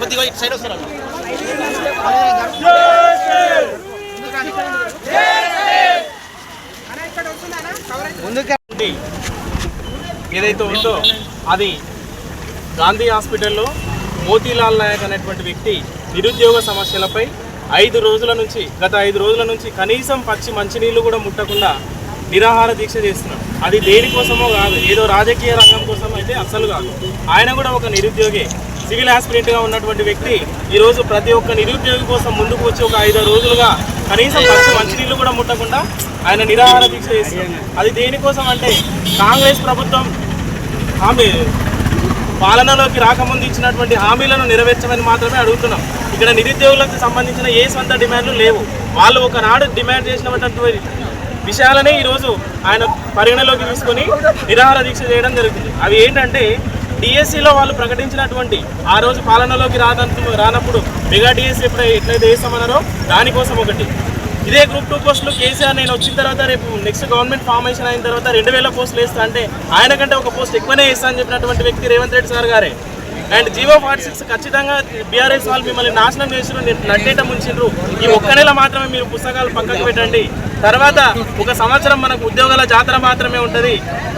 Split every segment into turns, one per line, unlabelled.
కొద్దిగా సైడ్ వస్తారు
ఏదైతే ఉందో అది గాంధీ హాస్పిటల్లో మోతీలాల్ నాయక్ అనేటువంటి వ్యక్తి నిరుద్యోగ సమస్యలపై ఐదు రోజుల నుంచి గత ఐదు రోజుల నుంచి కనీసం పచ్చి మంచినీళ్ళు కూడా ముట్టకుండా నిరాహార దీక్ష చేస్తున్నాడు. అది దేనికోసమో కాదు ఏదో రాజకీయ రంగం కోసం అయితే అస్సలు కాదు. ఆయన కూడా ఒక నిరుద్యోగి సివిల్ ఆస్పిరెంట్గా ఉన్నటువంటి వ్యక్తి. ఈరోజు ప్రతి ఒక్క నిరుద్యోగి కోసం ముందుకు వచ్చి ఒక ఐదు రోజులుగా కనీసం పచ్చి మంచినీళ్ళు కూడా ముట్టకుండా ఆయన నిరాహార దీక్ష చేస్తున్నాడు. అది దేనికోసం అంటే కాంగ్రెస్ ప్రభుత్వం ఆమె పాలనలోకి రాకముందు ఇచ్చినటువంటి హామీలను నెరవేర్చమని మాత్రమే అడుగుతున్నాం. ఇక్కడ నిరుద్యోగులకు సంబంధించిన ఏ సొంత డిమాండ్లు లేవు. వాళ్ళు ఒకనాడు డిమాండ్ చేసినటువంటి విషయాలనే ఈరోజు ఆయన పరిగణలోకి తీసుకొని నిరాహార దీక్ష చేయడం జరుగుతుంది. అవి ఏంటంటే డిఎస్సిలో వాళ్ళు ప్రకటించినటువంటి ఆ రోజు పాలనలోకి రాదంటు రానప్పుడు మెగా డిఎస్సి ఎప్పుడైతే ఎట్లయితే వేస్తామన్నారో దానికోసం ఒకటి. ఇదే గ్రూప్ టూ పోస్టులు కేసీఆర్ నేను వచ్చిన తర్వాత రేపు నెక్స్ట్ గవర్నమెంట్ ఫార్మేషన్ అయిన తర్వాత రెండు వేల పోస్టులు వేస్తా అంటే ఆయన కంటే ఒక పోస్ట్ ఎక్కువనే వేస్తా అని చెప్పినటువంటి వ్యక్తి రేవంత్ రెడ్డి సార్ గారే. అండ్ జీవో ఫార్టీ సిక్స్ ఖచ్చితంగా బీఆర్ఎస్ వాళ్ళు మిమ్మల్ని నాశనం చేసిన నట్టేట ముంచిండ్రు ఈ ఒక్క నెల మాత్రమే మీరు పుస్తకాలు పక్కకు పెట్టండి. తర్వాత ఒక సంవత్సరం మనకు ఉద్యోగాల జాతర మాత్రమే ఉంటుంది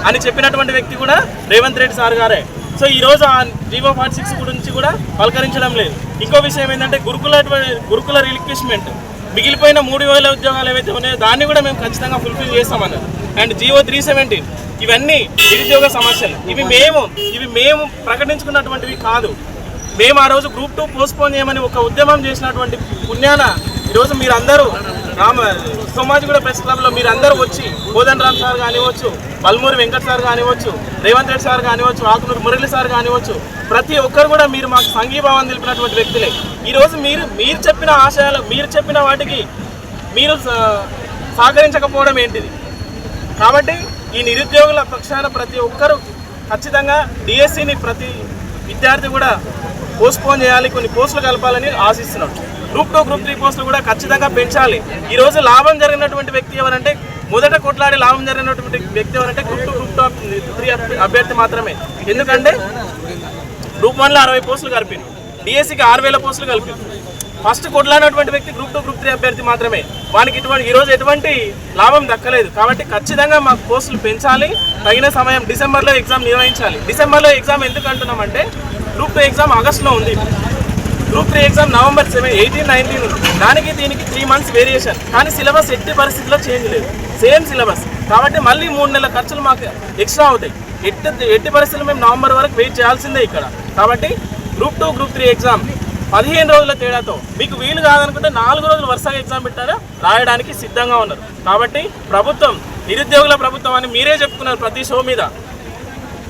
అని చెప్పినటువంటి వ్యక్తి కూడా రేవంత్ రెడ్డి సార్ గారే. సో ఈ రోజు ఆ జీవో ఫార్టీ సిక్స్ గురించి కూడా పలకరించడం లేదు. ఇంకో విషయం ఏంటంటే గురుకుల గురుకుల రిలిక్విష్మెంట్ మిగిలిపోయిన మూడు వేల ఉద్యోగాలు ఏవైతే ఉన్నాయో దాన్ని కూడా మేము ఖచ్చితంగా ఫుల్ఫిల్ చేస్తామన్నారు. అండ్ జియో త్రీ సెవెంటీన్ ఇవన్నీ నిరుద్యోగ సమస్యలు. ఇవి మేము ఇవి మేము ప్రకటించుకున్నటువంటివి కాదు. మేము ఆ రోజు గ్రూప్ టూ పోస్ట్పోన్ చేయమని ఒక ఉద్యమం చేసినటువంటి పుణ్యాన ఈరోజు మీరందరూ రామ సోమాజిగూడ ప్రెస్ క్లబ్లో మీరందరూ వచ్చి కోదన్ రామ్ సార్ కానివ్వచ్చు బల్మూరి వెంకట్ సార్ కానివ్వచ్చు రేవంత్ రెడ్డి సార్ కానివ్వచ్చు ఆకునూరు మురళి సార్ కానివ్వచ్చు ప్రతి ఒక్కరు కూడా మీరు మాకు సంఘీభావం తెలిపినటువంటి వ్యక్తులే. ఈరోజు మీరు మీరు చెప్పిన ఆశయాలు మీరు చెప్పిన వాటికి మీరు స- సహకరించకపోవడం ఏంటిది? కాబట్టి ఈ నిరుద్యోగుల పక్షాన ప్రతి ఒక్కరూ ఖచ్చితంగా డిఎస్సిని ప్రతి విద్యార్థి కూడా పోస్ట్పోన్ చేయాలి కొన్ని పోస్టులు కలపాలని ఆశిస్తున్నాడు. గ్రూప్ టూ గ్రూప్ త్రీ పోస్టులు కూడా ఖచ్చితంగా పెంచాలి. ఈ రోజు లాభం జరిగినటువంటి వ్యక్తి ఎవరంటే మొదట కొట్లాడి లాభం జరిగినటువంటి వ్యక్తి ఎవరంటే group two group two three అభ్యర్థి మాత్రమే. ఎందుకంటే గ్రూప్ వన్లో అరవై పోస్టులు కలిపి డిఎస్సికి ఆరు వేల పోస్టులు కలిపి ఫస్ట్ కొట్లాడినటువంటి వ్యక్తి గ్రూప్ టూ గ్రూప్ త్రీ అభ్యర్థి మాత్రమే. వానికి ఇటువంటి ఈరోజు ఎటువంటి లాభం దక్కలేదు. కాబట్టి ఖచ్చితంగా మాకు పోస్టులు పెంచాలి. తగిన సమయం డిసెంబర్లో ఎగ్జామ్ నిర్వహించాలి. డిసెంబర్లో ఎగ్జామ్ ఎందుకు అంటున్నామంటే గ్రూప్ టూ ఎగ్జామ్ ఆగస్టులో ఉంది. Group three exam November seven eighteen nineteen దానికి దీనికి త్రీ మంత్స్ వేరియేషన్ కానీ సిలబస్ ఎట్టి పరిస్థితిలో చేంజ్ లేదు. Same syllabus. కాబట్టి మళ్ళీ మూడు నెలల ఖర్చులు మాకు ఎక్స్ట్రా అవుతాయి. ఎట్టి ఎట్టి పరిస్థితులు మేము నవంబర్ వరకు వెయిట్ చేయాల్సిందే ఇక్కడ. కాబట్టి group two group three exam పదిహేను రోజుల తేడాతో మీకు వీలు కాదనుకుంటే నాలుగు రోజులు వరుసగా ఎగ్జామ్ పెట్టారా రాయడానికి సిద్ధంగా ఉన్నారు. కాబట్టి ప్రభుత్వం నిరుద్యోగుల ప్రభుత్వం అని మీరే చెప్పుకున్నారు ప్రతి షో మీద.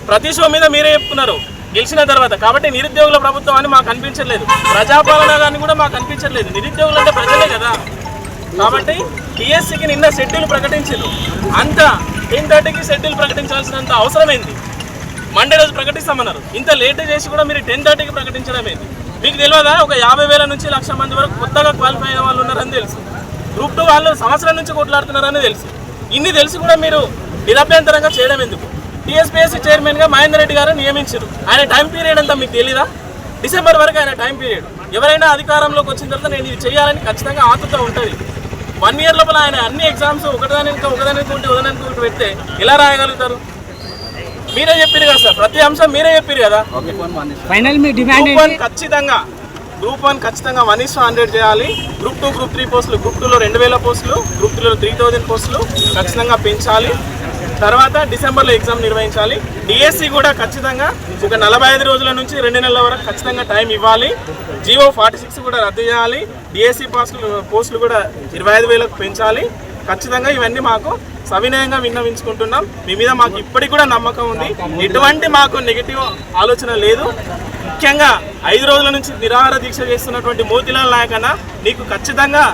ప్రతి షో మీద మీరే చెప్పుకున్నారు. గెలిచిన తర్వాత. కాబట్టి నిరుద్యోగుల ప్రభుత్వం అని మాకు అనిపించట్లేదు. ప్రజాపాలన కానీ కూడా మాకు అనిపించట్లేదు. నిరుద్యోగులు అంటే ప్రజలే కదా. కాబట్టి టీఎస్సీకి నిన్న షెడ్యూల్ ప్రకటించారు. అంత టెన్ థర్టీకి షెడ్యూల్ ప్రకటించాల్సినంత అవసరమైంది. మండే రోజు ప్రకటిస్తామన్నారు. ఇంత లేట్ చేసి కూడా మీరు టెన్ థర్టీకి ప్రకటించడం ఏంది మీకు తెలియదా? ఒక యాభై వేల నుంచి లక్ష మంది వరకు కొత్తగా క్వాలిఫై అయిన వాళ్ళు ఉన్నారని తెలుసు. గ్రూప్ టూ వాళ్ళు సంవత్సరం నుంచి కొట్లాడుతున్నారని తెలుసు. ఇన్ని తెలిసి కూడా మీరు నిరభ్యంతరంగా చేయడం ఎందుకు? టీఎస్పీఎస్సీ చైర్మన్గా మహేందర్ రెడ్డి గారు నియమించారు. ఆయన టైం పీరియడ్ అంతా మీకు తెలీదా? డిసెంబర్ వరకు ఆయన టైం పీరియడ్ ఎవరైనా అధికారంలోకి వచ్చిన తర్వాత నేను ఇది చేయాలని ఖచ్చితంగా ఆతృత ఉంటుంది. వన్ ఇయర్ లోపల ఆయన అన్ని ఎగ్జామ్స్ ఒకదానికి ఒకదానికి ఉంటే ఒకదానికి ఒకటి పెడితే ఎలా రాయగలుగుతారు? మీరే చెప్పారు కదా సార్. ప్రతి అంశం మీరే చెప్పారు కదా.
ఫైనల్ మీ డిమాండ్
వన్ ఖచ్చితంగా గ్రూప్ వన్ ఖచ్చితంగా వన్ ఇస్ హండ్రెడ్ చేయాలి. గ్రూప్ టూ గ్రూప్ త్రీ పోస్టులు గ్రూప్ టూలో రెండు వేల పోస్టులు గ్రూప్ త్రీలో త్రీ థౌజండ్ పోస్టులు ఖచ్చితంగా పెంచాలి. తర్వాత డిసెంబర్లో ఎగ్జామ్ నిర్వహించాలి. డిఎస్సి కూడా ఖచ్చితంగా ఒక నలభై ఐదు రోజుల నుంచి రెండు నెలల వరకు ఖచ్చితంగా టైం ఇవ్వాలి. జీవో ఫార్టీ సిక్స్ కూడా రద్దు చేయాలి. డిఎస్సి పోస్టులు పోస్టులు కూడా ఇరవై ఐదు వేలకు పెంచాలి. ఖచ్చితంగా ఇవన్నీ మాకు సవినయంగా విన్నవించుకుంటున్నాం. మీ మీద మాకు ఇప్పటికి కూడా నమ్మకం ఉంది. ఎటువంటి మాకు నెగిటివ్ ఆలోచన లేదు. ముఖ్యంగా ఐదు రోజుల నుంచి నిరాహార దీక్ష చేస్తున్నటువంటి మోతిలాల్ నాయక్ అన్న నీకు ఖచ్చితంగా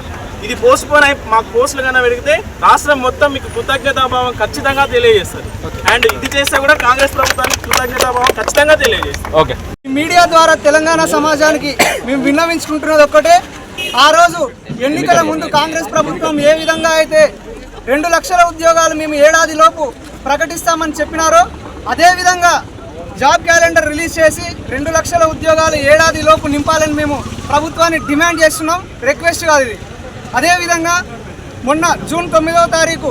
ఇది పోస్ట్ పోన్ అయి మాకు పోస్టులు కన్నా పెరిగితే రాష్ట్రం మొత్తం మీకు కృతజ్ఞతాభావం ఖచ్చితంగా తెలియజేస్తుంది. అండ్ ఇది చేస్తే కూడా కాంగ్రెస్ ప్రభుత్వానికి కృతజ్ఞతాభావం ఖచ్చితంగా తెలియజేస్తుంది. ఓకే
మీడియా ద్వారా తెలంగాణ సమాజానికి మేము విన్నవించుకుంటున్నది ఒక్కటే. ఆ రోజు ఎన్నికల ముందు కాంగ్రెస్ ప్రభుత్వం ఏ విధంగా అయితే రెండు లక్షల ఉద్యోగాలు మేము ఏడాదిలోపు ప్రకటిస్తామని చెప్పినారో అదేవిధంగా జాబ్ క్యాలెండర్ రిలీజ్ చేసి రెండు లక్షల ఉద్యోగాలు ఏడాది లోపు నింపాలని మేము ప్రభుత్వాన్ని డిమాండ్ చేస్తున్నాం రిక్వెస్ట్ కాదు ఇది. అదేవిధంగా మొన్న జూన్ తొమ్మిదవ తారీఖు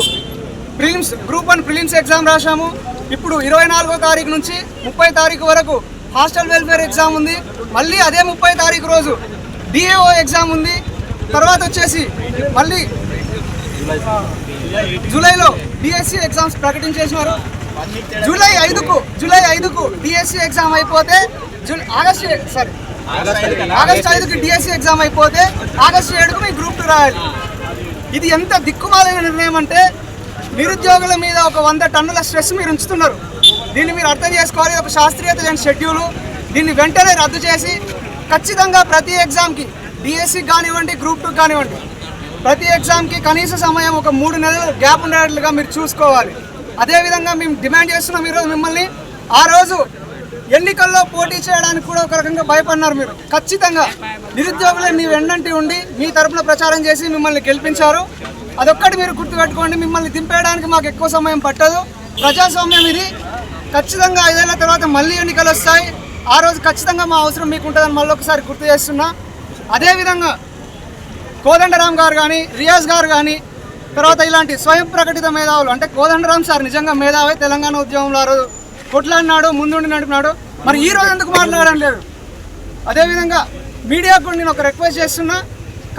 prelims group one prelims exam రాశాము. ఇప్పుడు ఇరవై నాలుగో తారీఖు నుంచి ముప్పై తారీఖు వరకు హాస్టల్ వెల్ఫేర్ ఎగ్జామ్ ఉంది. మళ్ళీ అదే ముప్పై తారీఖు రోజు డిఏఓ ఎగ్జామ్ ఉంది. తర్వాత వచ్చేసి మళ్ళీ జూలైలో డిఎస్సి ఎగ్జామ్స్ ప్రకటించేసినారు జూలై ఐదుకు జూలై ఐదుకు డిఎస్సి ఎగ్జామ్ అయిపోతే జూలై ఆగస్ట్ సారీ ఆగస్ట్ ఐదుకి డిఎస్సి ఎగ్జామ్ అయిపోతే ఆగస్ట్ ఏడుకు మీ గ్రూప్ టూ రాయాలి. ఇది ఎంత దిక్కుమాలిన నిర్ణయం అంటే నిరుద్యోగుల మీద ఒక వంద టన్నుల స్ట్రెస్ మీరు ఉంచుతున్నారు. దీన్ని మీరు అర్థం చేసుకోవాలి. ఒక శాస్త్రీయత లేని షెడ్యూలు. దీన్ని వెంటనే రద్దు చేసి ఖచ్చితంగా ప్రతి ఎగ్జామ్కి డిఎస్సి కానివ్వండి గ్రూప్ టూ కానివ్వండి ప్రతి ఎగ్జామ్కి కనీస సమయం ఒక మూడు నెలలు గ్యాప్ ఉండేట్లుగా మీరు చూసుకోవాలి. అదేవిధంగా మేము డిమాండ్ చేస్తున్నాం ఈరోజు మిమ్మల్ని. ఆ రోజు ఎన్నికల్లో పోటీ చేయడానికి కూడా ఒక రకంగా భయపడినారు మీరు. ఖచ్చితంగా నిరుద్యోగులే మీ వెన్నంటి ఉండి మీ తరపున ప్రచారం చేసి మిమ్మల్ని గెలిపించారు. అదొక్కటి మీరు గుర్తుపెట్టుకోండి మిమ్మల్ని దింపేయడానికి మాకు ఎక్కువ సమయం పట్టదు. ప్రజాస్వామ్యం ఇది. ఖచ్చితంగా ఐదేళ్ళ తర్వాత మళ్ళీ ఎన్నికలు వస్తాయి ఆ రోజు ఖచ్చితంగా మా అవసరం మీకు ఉంటుందని మళ్ళీ ఒకసారి గుర్తు చేస్తున్నా. అదేవిధంగా కోదండరామ్ గారు కానీ రియాజ్ గారు కానీ తర్వాత ఇలాంటి స్వయం ప్రకటిత మేధావులు అంటే కోదండరామ్ సార్ నిజంగా మేధావే తెలంగాణ ఉద్యమంలో ఆ రోజు కొట్లాడినాడు ముందుండి నడిపినాడు. మరి ఈ రోజు ఎందుకు మాట్లాడడం లేదు? అదేవిధంగా మీడియాకు నేను ఒక రిక్వెస్ట్ చేస్తున్నా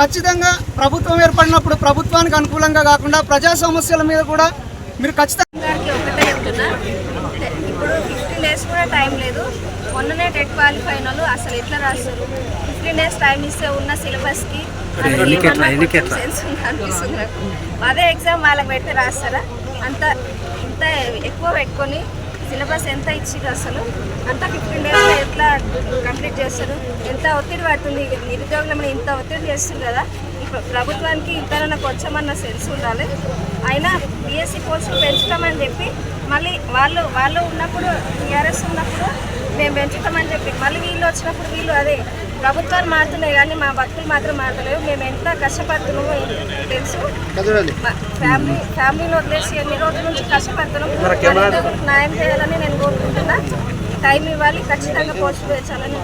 ఖచ్చితంగా ప్రభుత్వం ఏర్పడినప్పుడు ప్రభుత్వానికి అనుకూలంగా కాకుండా ప్రజా సమస్యల మీద కూడా మీరు ఖచ్చితంగా
ఇప్పుడు డేస్ కూడా టైం లేదు. మొన్ననే టెట్ క్వాలిఫై వాళ్ళు అసలు ఎట్లా రాస్తారు ఫిఫ్టీన్ డేస్ టైం ఇస్తే ఉన్న సిలబస్కి అనిపిస్తుంది? నాకు అదే ఎగ్జామ్ వాళ్ళకి పెడితే రాస్తారా? అంత ఇంత ఎక్కువ పెట్టుకొని సిలబస్ ఎంత ఇచ్చింది అసలు? అంత ఫిఫ్టీన్ డేస్లో ఎట్లా కంప్లీట్ చేస్తారు? ఎంత ఒత్తిడి పడుతుంది? నిరుద్యోగుల ఇంత ఒత్తిడి చేస్తుంది కదా ఇప్పుడు ప్రభుత్వానికి ఇంతనన్నా కొంచెమన్నా సెన్స్ ఉండాలి. అయినా బీఎస్సీ పోస్టులు పెంచుతామని చెప్పి మళ్ళీ వాళ్ళు వాళ్ళు ఉన్నప్పుడు టీఆర్ఎస్ ఉన్నప్పుడు మేము పెంచుతామని చెప్పి మళ్ళీ వీళ్ళు వచ్చినప్పుడు వీళ్ళు అదే ప్రభుత్వాలు మారుతున్నాయి కానీ మా భక్తులు మాత్రం మారతలేవు. మేము ఎంత కష్టపడుతున్నామో తెలుసు? ఫ్యామిలీ ఫ్యామిలీని వదిలేసి ఎన్ని రోజుల నుంచి కష్టపడుతున్నాం? న్యాయం చేయాలని నేను కోరుకుంటున్నా. టైం ఇవ్వాలి ఖచ్చితంగా పోస్టులు పెంచాలని